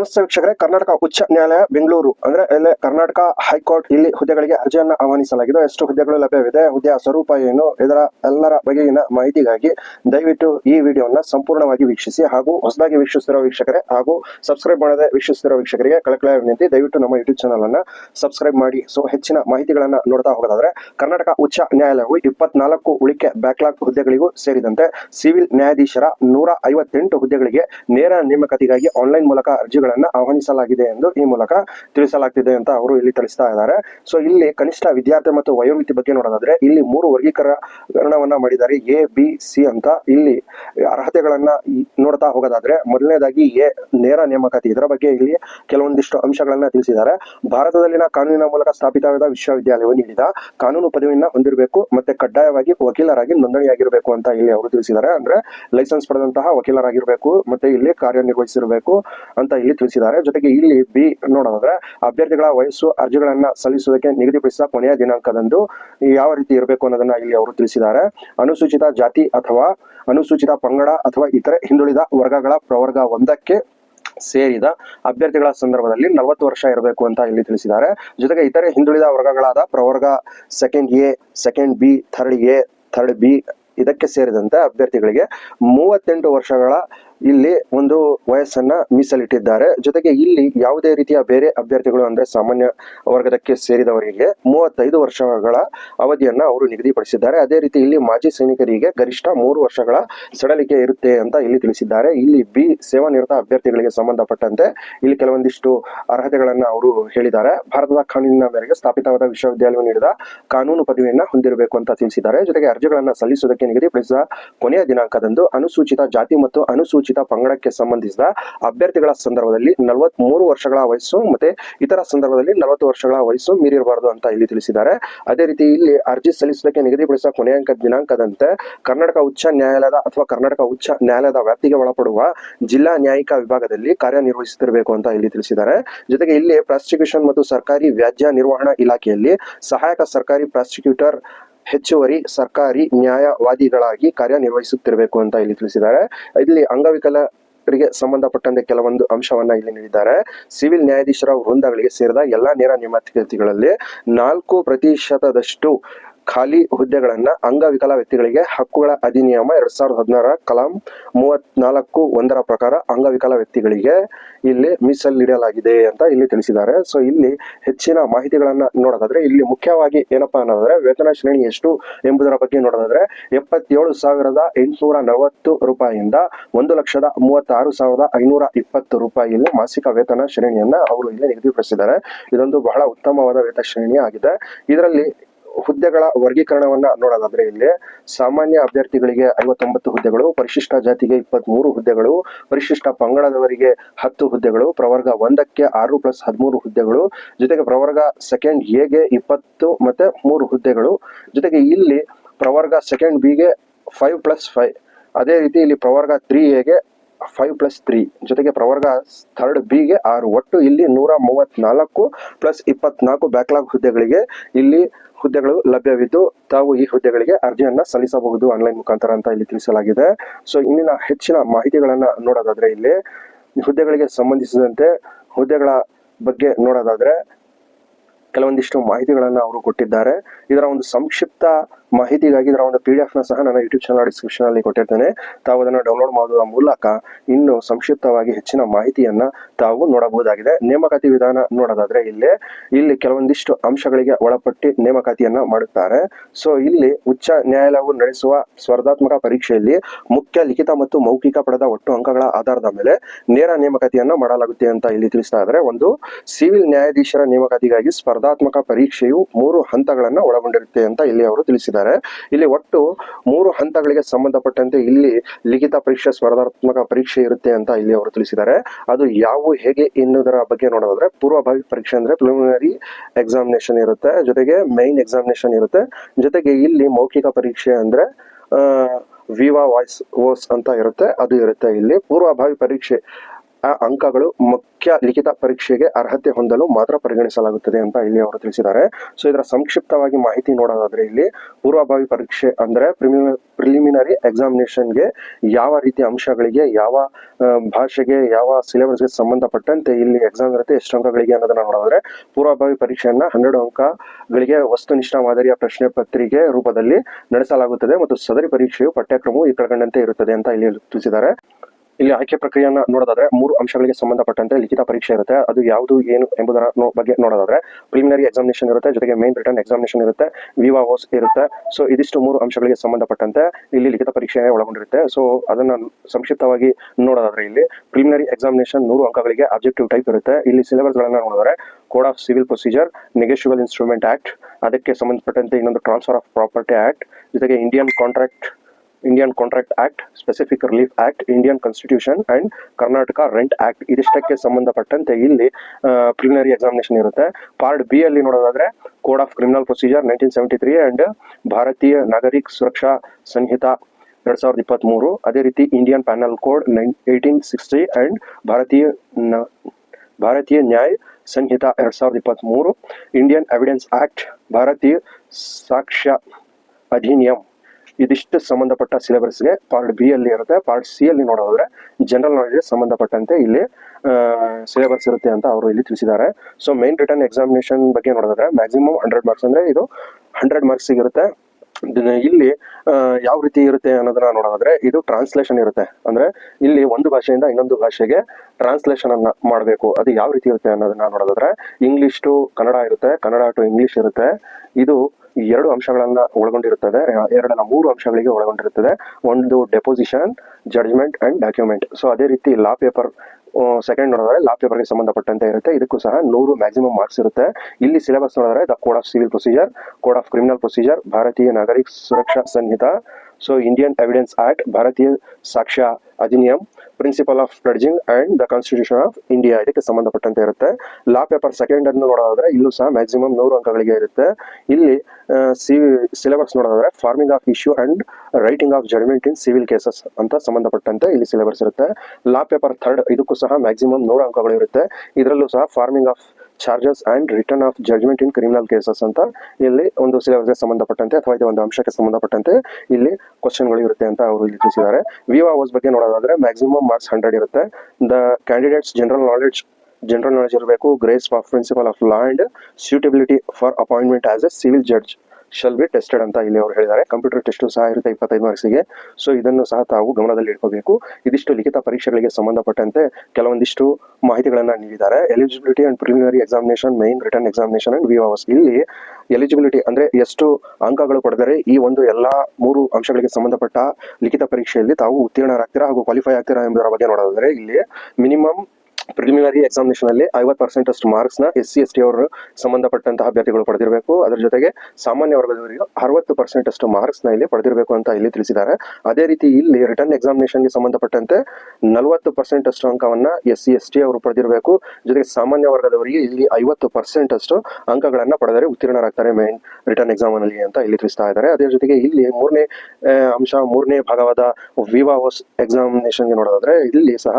ನಮಸ್ತೆ ವೀಕ್ಷಕರೇ, ಕರ್ನಾಟಕ ಉಚ್ಚ ನ್ಯಾಯಾಲಯ, ಬೆಂಗಳೂರು, ಅಂದ್ರೆ ಇಲ್ಲಿ ಕರ್ನಾಟಕ ಹೈಕೋರ್ಟ್ ಇಲ್ಲಿ ಹುದ್ದೆಗಳಿಗೆ ಅರ್ಜಿಯನ್ನು ಆಹ್ವಾನಿಸಲಾಗಿದೆ ಎಷ್ಟು ಹುದ್ದೆಗಳು ಲಭ್ಯವಿದೆ ಹುದ್ದೆಯ ಸ್ವರೂಪ ಏನು, ಇದರ ಎಲ್ಲರ ಬಗೆಗಿನ ಮಾಹಿತಿಗಾಗಿ ದಯವಿಟ್ಟು ಈ ವಿಡಿಯೋನ ಸಂಪೂರ್ಣವಾಗಿ ವೀಕ್ಷಿಸಿ ಹಾಗೂ ಹೊಸದಾಗಿ ವೀಕ್ಷಿಸ್ತಿರೋ ವೀಕ್ಷಕರೇ ಹಾಗೂ ಸಬ್ಸ್ಕ್ರೈಬ್ ಮಾಡದೆ ವೀಕ್ಷಿಸ್ತಿರೋ ವೀಕ್ಷಕರಿಗೆ ಕಳಕಳ ವಿನಂತಿ. ದಯವಿಟ್ಟು ನಮ್ಮ ಯೂಟ್ಯೂಬ್ ಚಾನಲ್ ಅನ್ನ ಸಬ್ಸ್ಕ್ರೈಬ್ ಮಾಡಿ. ಸೊ ಹೆಚ್ಚಿನ ಮಾಹಿತಿಗಳನ್ನ ನೋಡ್ತಾ ಹೋಗೋದಾದ್ರೆ, ಕರ್ನಾಟಕ ಉಚ್ಚ ನ್ಯಾಯಾಲಯವು ಇಪ್ಪತ್ನಾಲ್ಕು ಉಳಿಕೆ ಬ್ಯಾಕ್ಲಾಗ್ ಹುದ್ದೆಗಳಿಗೂ ಸೇರಿದಂತೆ, ಸಿವಿಲ್ ನ್ಯಾಯಾಧೀಶರ ನೂರ ಐವತ್ತೆಂಟು ಹುದ್ದೆಗಳಿಗೆ ನೇರ ನೇಮಕಾತಿಗಾಗಿ ಆನ್ಲೈನ್ ಮೂಲಕ ಅರ್ಜಿಗಳನ್ನ ಆಹ್ವಾನಿಸಲಾಗಿದೆ ಎಂದು ಈ ಮೂಲಕ ತಿಳಿಸಲಾಗ್ತಿದೆ ಅಂತ ಅವರು ಇಲ್ಲಿ ತಿಳಿಸ್ತಾ ಇದ್ದಾರೆ. ಸೊ ಇಲ್ಲಿ ಕನಿಷ್ಠ ವಿದ್ಯಾರ್ಥಿ ಮತ್ತು ವಯೋಮಿತಿ ಬಗ್ಗೆ ನೋಡೋದಾದ್ರೆ, ಇಲ್ಲಿ ಮೂರು ವರ್ಗೀಕರಣವನ್ನ ಮಾಡಿದ್ದಾರೆ. ಎ ಬಿ ಸಿ ಅಂತ. ಇಲ್ಲಿ ಅರ್ಹತೆಗಳನ್ನ ನೋಡ್ತಾ ಹೋಗೋದಾದ್ರೆ, ಮೊದಲನೇದಾಗಿ ಎ, ನೇರ ನೇಮಕಾತಿ. ಇದರ ಬಗ್ಗೆ ಇಲ್ಲಿ ಕೆಲವೊಂದಿಷ್ಟು ಅಂಶಗಳನ್ನ ತಿಳಿಸಿದ್ದಾರೆ. ಭಾರತದಲ್ಲಿನ ಕಾನೂನಿನ ಮೂಲಕ ಸ್ಥಾಪಿತವಾದ ವಿಶ್ವವಿದ್ಯಾಲಯವು ನೀಡಿದ ಕಾನೂನು ಪದವಿಯನ್ನ ಹೊಂದಿರಬೇಕು ಮತ್ತೆ ಕಡ್ಡಾಯವಾಗಿ ವಕೀಲರಾಗಿ ನೋಂದಣಿಯಾಗಿರಬೇಕು ಅಂತ ಇಲ್ಲಿ ಅವರು ತಿಳಿಸಿದ್ದಾರೆ. ಅಂದ್ರೆ ಲೈಸೆನ್ಸ್ ಪಡೆದಂತಹ ವಕೀಲರಾಗಿರಬೇಕು, ಮತ್ತೆ ಇಲ್ಲಿ ಕಾರ್ಯನಿರ್ವಹಿಸಿರಬೇಕು ಅಂತ ಇಲ್ಲಿ ತಿಳಿಸಿದ್ದಾರೆ. ಜೊತೆಗೆ ಇಲ್ಲಿ ಬಿ ನೋಡೋದಾದ್ರೆ ಅಭ್ಯರ್ಥಿಗಳ ವಯಸ್ಸು, ಅರ್ಜಿಗಳನ್ನ ಸಲ್ಲಿಸುವುದಕ್ಕೆ ನಿಗದಿಪಡಿಸಿದ ಕೊನೆಯ ದಿನಾಂಕದಂದು ಯಾವ ರೀತಿ ಇರಬೇಕು ಅನ್ನೋದನ್ನ ಇಲ್ಲಿ ಅವರು ತಿಳಿಸಿದ್ದಾರೆ. ಅನುಸೂಚಿತ ಜಾತಿ ಅಥವಾ ಅನುಸೂಚಿತ ಪಂಗಡ ಅಥವಾ ಇತರೆ ಹಿಂದುಳಿದ ವರ್ಗಗಳ ಪ್ರವರ್ಗ ಒಂದಕ್ಕೆ ಸೇರಿದ ಅಭ್ಯರ್ಥಿಗಳ ಸಂದರ್ಭದಲ್ಲಿ ನಲವತ್ತು ವರ್ಷ ಇರಬೇಕು ಅಂತ ಇಲ್ಲಿ ತಿಳಿಸಿದ್ದಾರೆ. ಜೊತೆಗೆ ಇತರೆ ಹಿಂದುಳಿದ ವರ್ಗಗಳಾದ ಪ್ರವರ್ಗ second A second B third A third B ಇದಕ್ಕೆ ಸೇರಿದಂತೆ ಅಭ್ಯರ್ಥಿಗಳಿಗೆ ಮೂವತ್ತೆಂಟು ವರ್ಷಗಳ ಇಲ್ಲಿ ಒಂದು ವಯಸ್ಸನ್ನ ಮೀಸಲಿಟ್ಟಿದ್ದಾರೆ. ಜೊತೆಗೆ ಇಲ್ಲಿ ಯಾವುದೇ ರೀತಿಯ ಬೇರೆ ಅಭ್ಯರ್ಥಿಗಳು ಅಂದ್ರೆ ಸಾಮಾನ್ಯ ವರ್ಗದಕ್ಕೆ ಸೇರಿದವರಿಗೆ ಮೂವತ್ತೈದು ವರ್ಷಗಳ ಅವಧಿಯನ್ನ ಅವರು ನಿಗದಿಪಡಿಸಿದ್ದಾರೆ. ಅದೇ ರೀತಿ ಇಲ್ಲಿ ಮಾಜಿ ಸೈನಿಕರಿಗೆ ಗರಿಷ್ಠ ಮೂರು ವರ್ಷಗಳ ಸಡಲಿಕೆ ಇರುತ್ತೆ ಅಂತ ಇಲ್ಲಿ ತಿಳಿಸಿದ್ದಾರೆ. ಇಲ್ಲಿ ಬಿ ಸೇವಾನಿರತ ಅಭ್ಯರ್ಥಿಗಳಿಗೆ ಸಂಬಂಧಪಟ್ಟಂತೆ ಇಲ್ಲಿ ಕೆಲವೊಂದಿಷ್ಟು ಅರ್ಹತೆಗಳನ್ನ ಅವರು ಹೇಳಿದ್ದಾರೆ. ಭಾರತದ ಕಾನೂನಿನ ಮೇರೆಗೆ ಸ್ಥಾಪಿತವಾದ ವಿಶ್ವವಿದ್ಯಾಲಯವು ನೀಡಿದ ಕಾನೂನು ಪದವಿಯನ್ನ ಹೊಂದಿರಬೇಕು ಅಂತ ತಿಳಿಸಿದ್ದಾರೆ. ಜೊತೆಗೆ ಅರ್ಜಿಗಳನ್ನ ಸಲ್ಲಿಸುವುದಕ್ಕೆ ನಿಗದಿಪಡಿಸಿದ ಕೊನೆಯ ದಿನಾಂಕದಂದು ಅನುಸೂಚಿತ ಜಾತಿ ಮತ್ತು ಅನುಸೂಚಿತ ಪಂಗಡಕ್ಕೆ ಸಂಬಂಧಿಸಿದ ಅಭ್ಯರ್ಥಿಗಳ ಸಂದರ್ಭದಲ್ಲಿ ನಲವತ್ತ್ ಮೂರು ವರ್ಷಗಳ ವಯಸ್ಸು ಮತ್ತೆ ಇತರ ಸಂದರ್ಭದಲ್ಲಿ ನಲವತ್ತು ವರ್ಷಗಳ ವಯಸ್ಸು ಮೀರಿರಬಾರದು ಅಂತ ಇಲ್ಲಿ ತಿಳಿಸಿದ್ದಾರೆ. ಅದೇ ರೀತಿ ಇಲ್ಲಿ ಅರ್ಜಿ ಸಲ್ಲಿಸುವುದಕ್ಕೆ ನಿಗದಿಪಡಿಸುವ ಕೊನೆಯ ದಿನಾಂಕದಂತೆ ಕರ್ನಾಟಕ ಉಚ್ಚ ನ್ಯಾಯಾಲಯದ ಅಥವಾ ಕರ್ನಾಟಕ ಉಚ್ಚ ನ್ಯಾಯಾಲಯದ ವ್ಯಾಪ್ತಿಗೆ ಒಳಪಡುವ ಜಿಲ್ಲಾ ನ್ಯಾಯಿಕ ವಿಭಾಗದಲ್ಲಿ ಕಾರ್ಯನಿರ್ವಹಿಸುತ್ತಿರಬೇಕು ಅಂತ ಇಲ್ಲಿ ತಿಳಿಸಿದ್ದಾರೆ. ಜೊತೆಗೆ ಇಲ್ಲಿ ಪ್ರಾಸಿಕ್ಯೂಷನ್ ಮತ್ತು ಸರ್ಕಾರಿ ವ್ಯಾಜ್ಯ ನಿರ್ವಹಣಾ ಇಲಾಖೆಯಲ್ಲಿ ಸಹಾಯಕ ಸರ್ಕಾರಿ ಪ್ರಾಸಿಕ್ಯೂಟರ್ ಹೆಚ್ಚುವರಿ ಸರ್ಕಾರಿ ನ್ಯಾಯವಾದಿಗಳಾಗಿ ಕಾರ್ಯನಿರ್ವಹಿಸುತ್ತಿರಬೇಕು ಅಂತ ಇಲ್ಲಿ ತಿಳಿಸಿದ್ದಾರೆ. ಇಲ್ಲಿ ಅಂಗವಿಕಲರಿಗೆ ಸಂಬಂಧಪಟ್ಟಂತೆ ಕೆಲವೊಂದು ಅಂಶವನ್ನ ಇಲ್ಲಿ ನೀಡಿದ್ದಾರೆ. ಸಿವಿಲ್ ನ್ಯಾಯಾಧೀಶರ ವೃಂದಗಳಿಗೆ ಸೇರಿದ ಎಲ್ಲಾ ನೇರ ನೇಮಕಾತಿಗಳಲ್ಲಿ ನಾಲ್ಕು ಪ್ರತಿಶತದಷ್ಟು ಖಾಲಿ ಹುದ್ದೆಗಳನ್ನ ಅಂಗವಿಕಲ ವ್ಯಕ್ತಿಗಳಿಗೆ ಹಕ್ಕುಗಳ ಅಧಿನಿಯಮ ಎರಡ್ ಸಾವಿರದ ಹದಿನಾರ ಕಲಾಂ ಮೂವತ್ನಾಲ್ಕು ಒಂದರ ಪ್ರಕಾರ ಅಂಗವಿಕಲ ವ್ಯಕ್ತಿಗಳಿಗೆ ಇಲ್ಲಿ ಮೀಸಲಿಡಲಾಗಿದೆ ಅಂತ ಇಲ್ಲಿ ತಿಳಿಸಿದ್ದಾರೆ. ಸೊ ಇಲ್ಲಿ ಹೆಚ್ಚಿನ ಮಾಹಿತಿಗಳನ್ನ ನೋಡೋದಾದ್ರೆ, ಇಲ್ಲಿ ಮುಖ್ಯವಾಗಿ ಏನಪ್ಪಾ ಅನ್ನೋದಾದ್ರೆ, ವೇತನ ಶ್ರೇಣಿ ಎಷ್ಟು ಎಂಬುದರ ಬಗ್ಗೆ ನೋಡೋದಾದ್ರೆ, ಎಪ್ಪತ್ತೇಳು ಸಾವಿರದ ಎಂಟುನೂರ ನಲವತ್ತು ರೂಪಾಯಿಯಿಂದ ಒಂದು ಲಕ್ಷದ ಮೂವತ್ತಾರು ಸಾವಿರದ ಐನೂರ ಇಪ್ಪತ್ತು ರೂಪಾಯಿ ಇಲ್ಲಿ ಮಾಸಿಕ ವೇತನ ಶ್ರೇಣಿಯನ್ನ ಅವರು ಇಲ್ಲಿ ನಿಗದಿಪಡಿಸಿದ್ದಾರೆ. ಇದೊಂದು ಬಹಳ ಉತ್ತಮವಾದ ವೇತನ ಶ್ರೇಣಿ ಆಗಿದೆ. ಇದರಲ್ಲಿ ಹುದ್ದೆಗಳ ವರ್ಗೀಕರಣವನ್ನ ನೋಡೋದಾದ್ರೆ ಇಲ್ಲಿ ಸಾಮಾನ್ಯ ಅಭ್ಯರ್ಥಿಗಳಿಗೆ ಐವತ್ತೊಂಬತ್ತು ಹುದ್ದೆಗಳು, ಪರಿಶಿಷ್ಟ ಜಾತಿಗೆ ಇಪ್ಪತ್ಮೂರು ಹುದ್ದೆಗಳು, ಪರಿಶಿಷ್ಟ ಪಂಗಡದವರಿಗೆ ಹತ್ತು ಹುದ್ದೆಗಳು, ಪ್ರವರ್ಗ ಒಂದಕ್ಕೆ ಆರು ಪ್ಲಸ್ ಹದಿಮೂರು ಹುದ್ದೆಗಳು, ಜೊತೆಗೆ ಪ್ರವರ್ಗ ಸೆಕೆಂಡ್ ಎಗೆ ಇಪ್ಪತ್ತು ಮತ್ತೆ ಮೂರು ಹುದ್ದೆಗಳು. ಜೊತೆಗೆ ಇಲ್ಲಿ ಪ್ರವರ್ಗ ಸೆಕೆಂಡ್ ಬಿಗೆ ಫೈವ್ ಪ್ಲಸ್ ಫೈವ್ ಅದೇ ರೀತಿ ಇಲ್ಲಿ ಪ್ರವರ್ಗ ತ್ರೀ ಎಗೆ ಫೈವ್ ಪ್ಲಸ್ ತ್ರೀ ಜೊತೆಗೆ ಪ್ರವರ್ಗ ಥರ್ಡ್ ಬಿಗೆ ಆರು. ಒಟ್ಟು ಇಲ್ಲಿ ನೂರ ಮೂವತ್ನಾಲ್ಕು ಪ್ಲಸ್ ಇಪ್ಪತ್ನಾಲ್ಕು ಬ್ಯಾಕ್ಲಾಗ್ ಹುದ್ದೆಗಳಿಗೆ ಇಲ್ಲಿ ಹುದ್ದೆಗಳು ಲಭ್ಯವಿದ್ದು ತಾವು ಈ ಹುದ್ದೆಗಳಿಗೆ ಅರ್ಜಿಯನ್ನು ಸಲ್ಲಿಸಬಹುದು ಆನ್ಲೈನ್ ಮುಖಾಂತರ ಅಂತ ಇಲ್ಲಿ ತಿಳಿಸಲಾಗಿದೆ. ಸೊ ಇಲ್ಲಿನ ಹೆಚ್ಚಿನ ಮಾಹಿತಿಗಳನ್ನು ನೋಡೋದಾದ್ರೆ ಇಲ್ಲಿ ಹುದ್ದೆಗಳಿಗೆ ಸಂಬಂಧಿಸಿದಂತೆ ಹುದ್ದೆಗಳ ಬಗ್ಗೆ ನೋಡೋದಾದ್ರೆ ಕೆಲವೊಂದಿಷ್ಟು ಮಾಹಿತಿಗಳನ್ನು ಅವರು ಕೊಟ್ಟಿದ್ದಾರೆ. ಇದರ ಒಂದು ಸಂಕ್ಷಿಪ್ತ ಮಾಹಿತಿಗಾಗಿ ಇದರ ಒಂದು ಪಿ ಡಿ ಎಫ್ನ ಸಹ ನನ್ನ ಯೂಟ್ಯೂಬ್ ಚಾನಲ್ ಡಿಸ್ಕ್ರಿಪ್ಷನ್ ಅಲ್ಲಿ ಕೊಟ್ಟಿರ್ತೇನೆ. ತಾವು ಅದನ್ನು ಡೌನ್ಲೋಡ್ ಮಾಡುವ ಮೂಲಕ ಇನ್ನು ಸಂಕ್ಷಿಪ್ತವಾಗಿ ಹೆಚ್ಚಿನ ಮಾಹಿತಿಯನ್ನ ತಾವು ನೋಡಬಹುದಾಗಿದೆ. ನೇಮಕಾತಿ ವಿಧಾನ ನೋಡೋದಾದ್ರೆ ಇಲ್ಲಿ ಇಲ್ಲಿ ಕೆಲವೊಂದಿಷ್ಟು ಅಂಶಗಳಿಗೆ ಒಳಪಟ್ಟಿ ನೇಮಕಾತಿಯನ್ನ ಮಾಡುತ್ತಾರೆ. ಸೊ ಇಲ್ಲಿ ಉಚ್ಚ ನ್ಯಾಯಾಲಯವು ನಡೆಸುವ ಸ್ಪರ್ಧಾತ್ಮಕ ಪರೀಕ್ಷೆಯಲ್ಲಿ ಮುಖ್ಯ ಲಿಖಿತ ಮತ್ತು ಮೌಖಿಕ ಪಡೆದ ಒಟ್ಟು ಅಂಕಗಳ ಆಧಾರದ ಮೇಲೆ ನೇರ ನೇಮಕಾತಿಯನ್ನ ಮಾಡಲಾಗುತ್ತೆ ಅಂತ ಇಲ್ಲಿ ತಿಳಿಸ್ತಾ ಇದ್ರೆ. ಒಂದು, ಸಿವಿಲ್ ನ್ಯಾಯಾಧೀಶರ ನೇಮಕಾತಿಗಾಗಿ ಸ್ಪರ್ಧಾತ್ಮಕ ಪರೀಕ್ಷೆಯು ಮೂರು ಹಂತಗಳನ್ನ ಒಳಗೊಂಡಿರುತ್ತೆ ಅಂತ ಇಲ್ಲಿ ಅವರು ತಿಳಿಸಿದ್ದಾರೆ. ಇಲ್ಲಿ ಒಟ್ಟು ಮೂರು ಹಂತಗಳಿಗೆ ಸಂಬಂಧಪಟ್ಟಂತೆ ಇಲ್ಲಿ ಲಿಖಿತ ಪರೀಕ್ಷೆ, ಸ್ಪರ್ಧಾತ್ಮಕ ಪರೀಕ್ಷೆ ಇರುತ್ತೆ ಅಂತ ಇಲ್ಲಿ ಅವರು ತಿಳಿಸಿದ್ದಾರೆ. ಅದು ಯಾವು, ಹೇಗೆ ಎನ್ನುವುದರ ಬಗ್ಗೆ ನೋಡೋದಾದ್ರೆ ಪೂರ್ವಭಾವಿ ಪರೀಕ್ಷೆ ಅಂದ್ರೆ ಪ್ರಿಲಿಮಿನರಿ ಎಕ್ಸಾಮಿನೇಷನ್ ಇರುತ್ತೆ. ಜೊತೆಗೆ ಮೈನ್ ಎಕ್ಸಾಮಿನೇಷನ್ ಇರುತ್ತೆ. ಜೊತೆಗೆ ಇಲ್ಲಿ ಮೌಖಿಕ ಪರೀಕ್ಷೆ ಅಂದ್ರೆ ವಿವಾ ವಾಯ್ಸ್ ವೋಸ್ ಅಂತ ಇರುತ್ತೆ. ಅದು ಇರುತ್ತೆ ಇಲ್ಲಿ. ಪೂರ್ವಭಾವಿ ಪರೀಕ್ಷೆ ಆ ಅಂಕಗಳು ಮುಖ್ಯ ಲಿಖಿತ ಪರೀಕ್ಷೆಗೆ ಅರ್ಹತೆ ಹೊಂದಲು ಮಾತ್ರ ಪರಿಗಣಿಸಲಾಗುತ್ತದೆ ಅಂತ ಇಲ್ಲಿ ಅವರು ತಿಳಿಸಿದ್ದಾರೆ. ಸೊ ಇದರ ಸಂಕ್ಷಿಪ್ತವಾಗಿ ಮಾಹಿತಿ ನೋಡೋದಾದ್ರೆ ಇಲ್ಲಿ ಪೂರ್ವಭಾವಿ ಪರೀಕ್ಷೆ ಅಂದ್ರೆ ಪ್ರಿಲಿಮಿನರಿ ಎಕ್ಸಾಮಿನೇಷನ್ಗೆ ಯಾವ ರೀತಿಯ ಅಂಶಗಳಿಗೆ, ಯಾವ ಭಾಷೆಗೆ, ಯಾವ ಸಿಲೆಬಸ್ಗೆ ಸಂಬಂಧಪಟ್ಟಂತೆ ಇಲ್ಲಿ ಎಕ್ಸಾಮ್ ಇರುತ್ತೆ, ಎಷ್ಟು ಅಂಕಗಳಿಗೆ ಅನ್ನೋದನ್ನ ನೋಡಿದ್ರೆ ಪೂರ್ವಭಾವಿ ಪರೀಕ್ಷೆಯನ್ನ ಹನ್ನೆರಡು ಅಂಕಗಳಿಗೆ ವಸ್ತುನಿಷ್ಠ ಮಾದರಿಯ ಪ್ರಶ್ನೆ ಪತ್ರಿಕೆ ರೂಪದಲ್ಲಿ ನಡೆಸಲಾಗುತ್ತದೆ ಮತ್ತು ಸದರಿ ಪರೀಕ್ಷೆಯು ಪಠ್ಯಕ್ರಮವು ಈ ಕೆಳಕಂಡಂತೆ ಇರುತ್ತದೆ ಅಂತ ಇಲ್ಲಿ ತಿಳಿಸಿದ್ದಾರೆ. ಇಲ್ಲಿ ಆಯ್ಕೆ ಪ್ರಕ್ರಿಯೆಯನ್ನ ನೋಡೋದಾದ್ರೆ ಮೂರು ಅಂಶಗಳಿಗೆ ಸಂಬಂಧಪಟ್ಟಂತೆ ಲಿಖಿತ ಪರೀಕ್ಷೆ ಇರುತ್ತೆ. ಅದು ಯಾವುದು, ಏನು ಎಂಬುದರ ಬಗ್ಗೆ ನೋಡೋದಾದ್ರೆ ಪ್ರಿಲಿಮಿನರಿ ಎಕ್ಸಾಮಿನೇಷನ್ ಇರುತ್ತೆ. ಜೊತೆಗೆ ಮೇನ್ ರಿಟರ್ನ್ ಎಕ್ಸಾಮಿನೇಷನ್ ಇರುತ್ತೆ. ವಿವಾ ಓಸ್ ಇರುತ್ತೆ. ಸೊ ಇದಿಷ್ಟು ಮೂರು ಅಂಶಗಳಿಗೆ ಸಂಬಂಧಪಟ್ಟಂತೆ ಇಲ್ಲಿ ಲಿಖಿತ ಪರೀಕ್ಷೆ ಒಳಗೊಂಡಿರುತ್ತೆ. ಸೊ ಅದನ್ನ ಸಂಕ್ಷಿಪ್ತವಾಗಿ ನೋಡೋದಾದ್ರೆ ಇಲ್ಲಿ ಪ್ರಿಲಿಮಿನರಿ ಎಕ್ಸಾಮಿನೇಷನ್ ನೂರು ಅಂಕಗಳಿಗೆ ಆಬ್ಜೆಕ್ಟಿವ್ ಟೈಪ್ ಇರುತ್ತೆ. ಇಲ್ಲಿ ಸಿಲೆಬಸ್ ಗಳನ್ನ ನೋಡಿದ್ರೆ code of civil procedure negotiable instrument act ಅದಕ್ಕೆ ಸಂಬಂಧಪಟ್ಟಂತೆ ಇನ್ನೊಂದು ಟ್ರಾನ್ಸ್ಫರ್ ಆಫ್ ಪ್ರಾಪರ್ಟಿ ಆಕ್ಟ್ ಜೊತೆಗೆ Indian contract Indian contract act specific relief act Indian constitution and Karnataka rent act ಇದಿಷ್ಟಕ್ಕೆ ಸಂಬಂಧಪಟ್ಟಂತೆ ಇಲ್ಲಿ ಪ್ರಿಲಿಮಿನರಿ ಎಕ್ಸಾಮಿನೇಷನ್ ಇರುತ್ತೆ. ಪಾರ್ಟ್ ಬಿ ಅಲ್ಲಿ ನೋಡೋದಾದ್ರೆ code of criminal procedure nineteen seventy three and Bharatiya Nagarik Suraksha ಸಂಹಿತಾ ಎರಡ್ ಸಾವಿರದ ಇಪ್ಪತ್ತ್ ಮೂರು ಅದೇ ರೀತಿ Indian penal code nine eighteen sixty and Bharatiya Bharatiya Nyaya ಸಂಹಿತಾ ಎರಡ್ ಸಾವಿರದ ಇಪ್ಪತ್ತ್ ಮೂರು ಇಂಡಿಯನ್ ಎವಿಡೆನ್ಸ್ ಆಕ್ಟ್ ಭಾರತೀಯ ಸಾಕ್ಷ್ಯ ಅಧಿನಿಯಂ ಇದಿಷ್ಟು ಸಂಬಂಧಪಟ್ಟ ಸಿಲೆಬಸ್ಗೆ ಪಾರ್ಟ್ ಬಿ ಅಲ್ಲಿ ಇರುತ್ತೆ ಪಾರ್ಟ್ ಸಿ ಅಲ್ಲಿ ನೋಡೋದ್ರೆ ಜನರಲ್ ನಾಲೆಜ್ ಸಂಬಂಧಪಟ್ಟಂತೆ ಇಲ್ಲಿ ಸಿಲೆಬಸ್ ಇರುತ್ತೆ ಅಂತ ಅವರು ಇಲ್ಲಿ ತಿಳಿಸಿದ್ದಾರೆ. ಸೊ ಮೈನ್ ರಿಟರ್ನ್ ಎಕ್ಸಾಮಿನೇಷನ್ ಬಗ್ಗೆ ನೋಡೋದಾದ್ರೆ ಮ್ಯಾಕ್ಸಿಮಮ್ ಹಂಡ್ರೆಡ್ ಮಾರ್ಕ್ಸ್ ಅಂದ್ರೆ ಇದು ಹಂಡ್ರೆಡ್ ಮಾರ್ಕ್ಸ್ ಇರುತ್ತೆ ಇಲ್ಲಿ ಯಾವ ರೀತಿ ಇರುತ್ತೆ ಅನ್ನೋದನ್ನ ನೋಡೋದಾದ್ರೆ ಇದು ಟ್ರಾನ್ಸ್ಲೇಷನ್ ಇರುತ್ತೆ. ಅಂದ್ರೆ ಇಲ್ಲಿ ಒಂದು ಭಾಷೆಯಿಂದ ಇನ್ನೊಂದು ಭಾಷೆಗೆ ಟ್ರಾನ್ಸ್ಲೇಷನ್ ಅನ್ನ ಮಾಡಬೇಕು. ಅದು ಯಾವ ರೀತಿ ಇರುತ್ತೆ ಅನ್ನೋದನ್ನ ನೋಡೋದಾದ್ರೆ ಇಂಗ್ಲಿಷ್ ಟು ಕನ್ನಡ ಇರುತ್ತೆ ಕನ್ನಡ ಟು ಇಂಗ್ಲಿಷ್ ಇರುತ್ತೆ. ಇದು ಎರಡು ಅಂಶಗಳನ್ನ ಒಳಗೊಂಡಿರುತ್ತದೆ. ಎರಡಲ್ಲ ಮೂರು ಅಂಶಗಳಿಗೆ ಒಳಗೊಂಡಿರುತ್ತದೆ. ಒಂದು deposition judgment and document so ಅದೇ ರೀತಿ ಲಾ ಪೇಪರ್ ಸೆಕೆಂಡ್ ನೋಡಿದ್ರೆ ಲಾ ಪೇಪರ್ಗೆ ಸಂಬಂಧಪಟ್ಟಂತೆ ಇರುತ್ತೆ. ಇದಕ್ಕೂ ಸಹ ನೂರು ಮ್ಯಾಕ್ಸಿಮಮ್ ಮಾರ್ಕ್ಸ್ ಇರುತ್ತೆ. ಇಲ್ಲಿ ಸಿಲೆಬಸ್ ನೋಡಿದ್ರೆ the code of civil procedure code of criminal procedure Bharatiya Nagarik Suraksha Sanhita so Indian evidence act Bharatiya Sakshya Adhiniyam principle of pleading and the constitution of India ಇದಕ್ಕೆ ಸಂಬಂಧಪಟ್ಟಂತೆ ಇರುತ್ತೆ. ಲಾ paper second ಅನ್ನು ನೋಡೋದಾದ್ರೆ, ಇಲ್ಲೂ ಸಹ maximum ನೂರು ಅಂಕಗಳಿಗೆ ಇರುತ್ತೆ. ಇಲ್ಲಿ ಸಿ ಸಿಲೆಬಸ್ ನೋಡೋದಾದ್ರೆ forming of issue and writing of judgment in civil cases ಅಂತ ಸಂಬಂಧಪಟ್ಟಂತೆ ಇಲ್ಲಿ ಸಿಲೆಬಸ್ ಇರುತ್ತೆ. ಲಾ ಪೇಪರ್ ಥರ್ಡ್ ಇದಕ್ಕೂ ಸಹ ಮ್ಯಾಕ್ಸಿಮಮ್ ನೂರು ಅಂಕಗಳು ಇರುತ್ತೆ. ಇದರಲ್ಲೂ ಸಹ forming of charges and return of judgment in criminal cases ಅಂತ ಇಲ್ಲಿ ಒಂದು ಸಿಲೆಬಸ್ಗೆ ಸಂಬಂಧಪಟ್ಟಂತೆ ಅಥವಾ ಇದು ಒಂದು ಅಂಶಕ್ಕೆ ಸಂಬಂಧಪಟ್ಟಂತೆ ಇಲ್ಲಿ ಕ್ವಶನ್ಗಳು ಇರುತ್ತೆ ಅಂತ ಅವರು ಇಲ್ಲಿ ತಿಳಿಸಿದ್ದಾರೆ. ವಿವಾ ಓಸ್ ಬಗ್ಗೆ ನೋಡೋದಾದ್ರೆ ಮ್ಯಾಕ್ಸಿಮಮ್ ಮಾರ್ಕ್ಸ್ ಹಂಡ್ರೆಡ್ ಇರುತ್ತೆ. The candidates general knowledge general knowledge ಇರಬೇಕು. Grace of principle of law and suitability for appointment as a civil judge shall be tested ಅಂತ ಇಲ್ಲಿ ಅವರು ಹೇಳಿದ್ದಾರೆ. ಕಂಪ್ಯೂಟರ್ ಟೆಸ್ಟ್ ಸಹ ಇರುತ್ತೆ ಇಪ್ಪತ್ತೈದು ಮಾರ್ಕ್ಸಿಗೆ ಸೊ ಇದನ್ನು ಸಹ ತಾವು ಗಮನದಲ್ಲಿ ಇಟ್ಕೋಬೇಕು. ಇದಿಷ್ಟು ಲಿಖಿತ ಪರೀಕ್ಷೆಗಳಿಗೆ ಸಂಬಂಧಪಟ್ಟಂತೆ ಕೆಲವೊಂದಿಷ್ಟು ಮಾಹಿತಿಗಳನ್ನು ನೀಡಿದ್ದಾರೆ. Eligibility and preliminary examination main return examination and vivas ಇಲ್ಲಿ ಎಲಿಜಿಬಿಲಿಟಿ ಅಂದ್ರೆ ಎಷ್ಟು ಅಂಕಗಳು ಪಡೆದರೆ ಈ ಒಂದು ಎಲ್ಲಾ ಮೂರು ಅಂಶಗಳಿಗೆ ಸಂಬಂಧಪಟ್ಟ ಲಿಖಿತ ಪರೀಕ್ಷೆಯಲ್ಲಿ ತಾವು ಉತ್ತೀರ್ಣರಾಗ್ತೀರಾ ಹಾಗೂ ಕ್ವಾಲಿಫೈ ಆಗ್ತೀರಾ ಎಂಬುದರ ಬಗ್ಗೆ ನೋಡೋದಾದ್ರೆ ಇಲ್ಲಿ ಮಿನಿಮಮ್ ಪ್ರಿಲಿಮಿನರಿ ಎಕ್ಸಾಮಿನೇಷನ್ ಅಲ್ಲಿ ಐವತ್ತು ಪರ್ಸೆಂಟ್ ಅಷ್ಟು ಮಾರ್ಕ್ಸ್ನ ಎಸ್ ಸಿ, ಎಸ್ ಟಿ ಅವರು ಸಂಬಂಧಪಟ್ಟಂತಹ ಅಭ್ಯರ್ಥಿಗಳು ಪಡೆದಿರಬೇಕು. ಅದರ ಜೊತೆಗೆ ಸಾಮಾನ್ಯ ವರ್ಗದವರಿಗೆ ಅರವತ್ತು ಪರ್ಸೆಂಟ್ ಅಷ್ಟು ಮಾರ್ಕ್ಸ್ನ ಇಲ್ಲಿ ಪಡೆದಿರಬೇಕು ಅಂತ ಇಲ್ಲಿ ತಿಳಿಸಿದ್ದಾರೆ. ಅದೇ ರೀತಿ ಇಲ್ಲಿ ರಿಟರ್ನ್ ಎಕ್ಸಾಮಿನೇಷನ್ಗೆ ಸಂಬಂಧಪಟ್ಟಂತೆ ನಲವತ್ತು ಪರ್ಸೆಂಟ್ ಅಷ್ಟು ಅಂಕವನ್ನ ಎಸ್ ಸಿ, ಎಸ್ ಟಿ ಅವರು ಪಡೆದಿರಬೇಕು. ಜೊತೆಗೆ ಸಾಮಾನ್ಯ ವರ್ಗದವರಿಗೆ ಇಲ್ಲಿ ಐವತ್ತು ಪರ್ಸೆಂಟ್ ಅಷ್ಟು ಅಂಕಗಳನ್ನ ಪಡೆದರೆ ಉತ್ತೀರ್ಣರಾಗ್ತಾರೆ ಮೇನ್ ರಿಟರ್ನ್ ಎಕ್ಸಾಮ್ ಅಲ್ಲಿ ಅಂತ ಇಲ್ಲಿ ತಿಳಿಸ್ತಾ ಇದ್ದಾರೆ. ಅದೇ ಜೊತೆಗೆ ಇಲ್ಲಿ ಮೂರನೇ ಅಂಶ, ಮೂರನೇ ಭಾಗವಾದ ವಿವಾ ಎಕ್ಸಾಮಿನೇಷನ್ಗೆ ನೋಡೋದಾದ್ರೆ ಇಲ್ಲಿ ಸಹ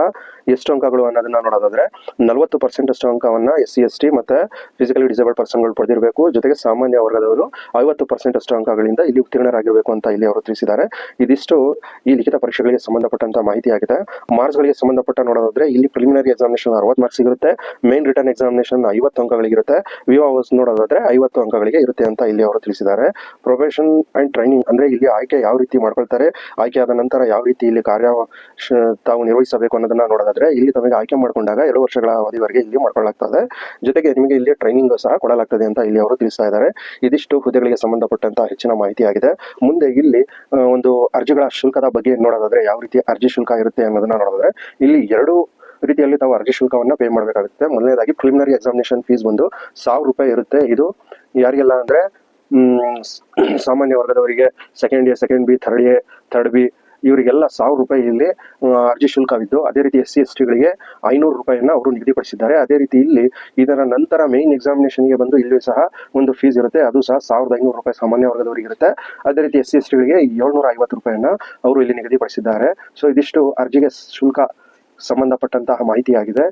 ಎಷ್ಟು ಅಂಕಗಳು ಅನ್ನೋದನ್ನ ನೋಡೋದಾದ್ರೆ ನಲವತ್ತು ಪರ್ಸೆಂಟ್ ಅಷ್ಟು ಅಂಕವನ್ನ ಎಸ್ ಸಿ, ಎಸ್ ಟಿ ಮತ್ತೆ ಫಿಸಿಕಲಿ ಡಿಸೇಬಲ್ಡ್ ಪರ್ಸನ್ಗಳು ಪಡೆದಿರಬೇಕು. ಜೊತೆಗೆ ಸಾಮಾನ್ಯ ವರ್ಗದವರು ಐವತ್ತು ಪರ್ಸೆಂಟ್ ಅಷ್ಟು ಅಂಕಗಳಿಂದ ಇಲ್ಲಿ ಉತ್ತೀರ್ಣರಾಗಿರಬೇಕು ಅಂತ ಇಲ್ಲಿ ಅವರು ತಿಳಿಸಿದ್ದಾರೆ. ಇದಿಷ್ಟು ಈ ಲಿಖಿತ ಪರೀಕ್ಷೆಗಳಿಗೆ ಸಂಬಂಧಪಟ್ಟಂತ ಮಾಹಿತಿ ಆಗಿದೆ. ಮಾರ್ಕ್ಸ್ ಗಳಿಗೆ ಸಂಬಂಧಪಟ್ಟ ನೋಡೋದಾದ್ರೆ ಇಲ್ಲಿ ಪ್ರಿಲಿಮಿನರಿ ಎಕ್ಸಾಮಿನೇಷನ್ ಅರವತ್ತು ಮಾರ್ಕ್ಸ್ ಇರುತ್ತೆ ಮೇನ್ ರಿಟರ್ನ್ ಎಕ್ಸಾಮಿನೇಷನ್ ಐವತ್ತು ಅಂಕಗಳಿಗಿರುತ್ತೆ. ವಿವಾಸ್ ನೋಡೋದಾದ್ರೆ ಐವತ್ತು ಅಂಕಗಳಿಗೆ ಇರುತ್ತೆ ಅಂತ ಇಲ್ಲಿ ಅವರು ತಿಳಿಸಿದ್ದಾರೆ. ಪ್ರೊಫೆಷನ್ ಅಂಡ್ ಟ್ರೈನಿಂಗ್ ಅಂದ್ರೆ ಇಲ್ಲಿ ಆಯ್ಕೆ ಯಾವ ರೀತಿ ಮಾಡ್ಕೊಳ್ತಾರೆ, ಆಯ್ಕೆ ಆದ ನಂತರ ಯಾವ ರೀತಿ ಇಲ್ಲಿ ಕಾರ್ಯ ತಾವು ನಿರ್ವಹಿಸಬೇಕು ಅನ್ನೋದನ್ನ ನೋಡೋದಾದ್ರೆ ಇಲ್ಲಿ ತಮಗೆ ಆಯ್ಕೆ ಮಾಡ್ಕೊಂಡಾಗ ಎರಡು ವರ್ಷಗಳ ಅವಧಿವರೆಗೆ ಇಲ್ಲಿ ಮಾಡ್ಕೊಳ್ಳಾಗ್ತದೆ ಜೊತೆಗೆ ನಿಮಗೆ ಇಲ್ಲಿ ಟ್ರೈನಿಂಗ್ ಸಹ ಕೊಡಲಾಗ್ತದೆ ಅಂತ ಇಲ್ಲಿ ಅವರು ತಿಳಿಸ್ತಾ ಇದ್ದಾರೆ. ಇದಿಷ್ಟು ಹುದ್ದೆಗಳಿಗೆ ಸಂಬಂಧಪಟ್ಟಂತ ಹೆಚ್ಚಿನ ಮಾಹಿತಿ ಆಗಿದೆ. ಮುಂದೆ ಇಲ್ಲಿ ಒಂದು ಅರ್ಜಿಗಳ ಶುಲ್ಕದ ಬಗ್ಗೆ ನೋಡೋದಾದ್ರೆ ಯಾವ ರೀತಿ ಅರ್ಜಿ ಶುಲ್ಕ ಇರುತ್ತೆ ಅನ್ನೋದನ್ನ ನೋಡೋದಾದ್ರೆ ಇಲ್ಲಿ ಎರಡು ರೀತಿಯಲ್ಲಿ ತಾವು ಅರ್ಜಿ ಶುಲ್ಕವನ್ನ ಪೇ ಮಾಡಬೇಕಾಗುತ್ತೆ. ಮೊದಲನೇದಾಗಿ ಪ್ರಿಲಿಮಿನರಿ ಎಕ್ಸಾಮಿನೇಷನ್ ಫೀಸ್ ಬಂದು ಸಾವಿರ ರೂಪಾಯಿ ಇರುತ್ತೆ. ಇದು ಯಾರಿಗೆಲ್ಲ ಅಂದ್ರೆ ಸಾಮಾನ್ಯ ವರ್ಗದವರಿಗೆ second year second B third A third B ಇವರಿಗೆಲ್ಲ ಸಾವಿರ ರೂಪಾಯಿ ಇಲ್ಲಿ ಅರ್ಜಿ ಶುಲ್ಕವಿದ್ದು, ಅದೇ ರೀತಿ ಎಸ್ ಸಿ ಎಸ್ ಟಿಗಳಿಗೆ ಐನೂರು ರೂಪಾಯಿಯನ್ನು ಅವರು ನಿಗದಿಪಡಿಸಿದ್ದಾರೆ. ಅದೇ ರೀತಿ ಇಲ್ಲಿ ಇದರ ನಂತರ ಮೇನ್ ಎಕ್ಸಾಮಿನೇಷನ್ಗೆ ಬಂದು ಇಲ್ಲಿ ಸಹ ಒಂದು ಫೀಸ್ ಇರುತ್ತೆ. ಅದು ಸಹ ಸಾವಿರದ ಐನೂರು ರೂಪಾಯಿ ಸಾಮಾನ್ಯ ವರ್ಗದವರಿಗೆ ಇರುತ್ತೆ. ಅದೇ ರೀತಿ ಎಸ್ ಸಿ ಎಸ್ ಟಿಗಳಿಗೆ ಏಳ್ನೂರ ಐವತ್ತು ರೂಪಾಯಿಯನ್ನ ಅವರು ಇಲ್ಲಿ ನಿಗದಿಪಡಿಸಿದ್ದಾರೆ. ಸೊ ಇದಿಷ್ಟು ಅರ್ಜಿಗೆ ಶುಲ್ಕ ಸಂಬಂಧಪಟ್ಟಂತಹ ಮಾಹಿತಿಯಾಗಿದೆ.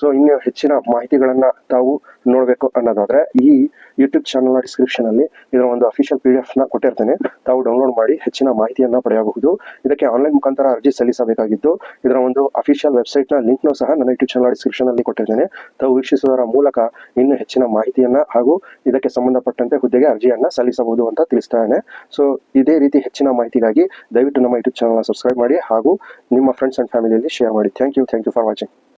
ಸೊ ಇನ್ನು ಹೆಚ್ಚಿನ ಮಾಹಿತಿಗಳನ್ನು ತಾವು ನೋಡಬೇಕು ಅನ್ನೋದಾದರೆ, ಈ ಯೂಟ್ಯೂಬ್ ಚಾನಲ್ನ ಡಿಸ್ಕ್ರಿಪ್ಷನ್ ಅಲ್ಲಿ ಇದರ ಒಂದು ಅಫಿಷಿಯಲ್ ಪಿ ಡಿ ಎಫ್ನ ಕೊಟ್ಟಿರ್ತೇನೆ. ತಾವು ಡೌನ್ಲೋಡ್ ಮಾಡಿ ಹೆಚ್ಚಿನ ಮಾಹಿತಿಯನ್ನ ಪಡೆಯಬಹುದು. ಇದಕ್ಕೆ ಆನ್ಲೈನ್ ಮುಖಾಂತರ ಅರ್ಜಿ ಸಲ್ಲಿಸಬೇಕಾಗಿದ್ದು, ಇದರ ಒಂದು ಅಫಿಷಿಯಲ್ ವೆಬ್ಸೈಟ್ನ ನ ಲಿಂಕ್ ಸಹ ನನ್ನ ಯೂಟ್ಯೂಬ್ ಚಾನಲ್ ಡಿಸ್ಕ್ರಿಪ್ಷನ್ ಅಲ್ಲಿ ಕೊಟ್ಟಿರ್ತೇನೆ. ತಾವು ವೀಕ್ಷಿಸುವುದರ ಮೂಲಕ ಇನ್ನು ಹೆಚ್ಚಿನ ಮಾಹಿತಿಯನ್ನ ಹಾಗೂ ಇದಕ್ಕೆ ಸಂಬಂಧಪಟ್ಟಂತೆ ಹುದ್ದೆಗೆ ಅರ್ಜಿಯನ್ನು ಸಲ್ಲಿಸಬಹುದು ಅಂತ ತಿಳಿಸ್ತಾನೆ ಸೊ ಇದೇ ರೀತಿ ಹೆಚ್ಚಿನ ಮಾಹಿತಿಗಾಗಿ ದಯವಿಟ್ಟು ನಮ್ಮ ಯೂಟ್ಯೂಬ್ ಚಾನಲ್ ಸಬ್ಸ್ಕ್ರೈಬ್ ಮಾಡಿ ಹಾಗೂ ನಿಮ್ಮ ಫ್ರೆಂಡ್ಸ್ ಅಂಡ್ ಫ್ಯಾಮಿಲಿಯಲ್ಲಿ ಶೇರ್ ಮಾಡಿ. Thank you thank you for watching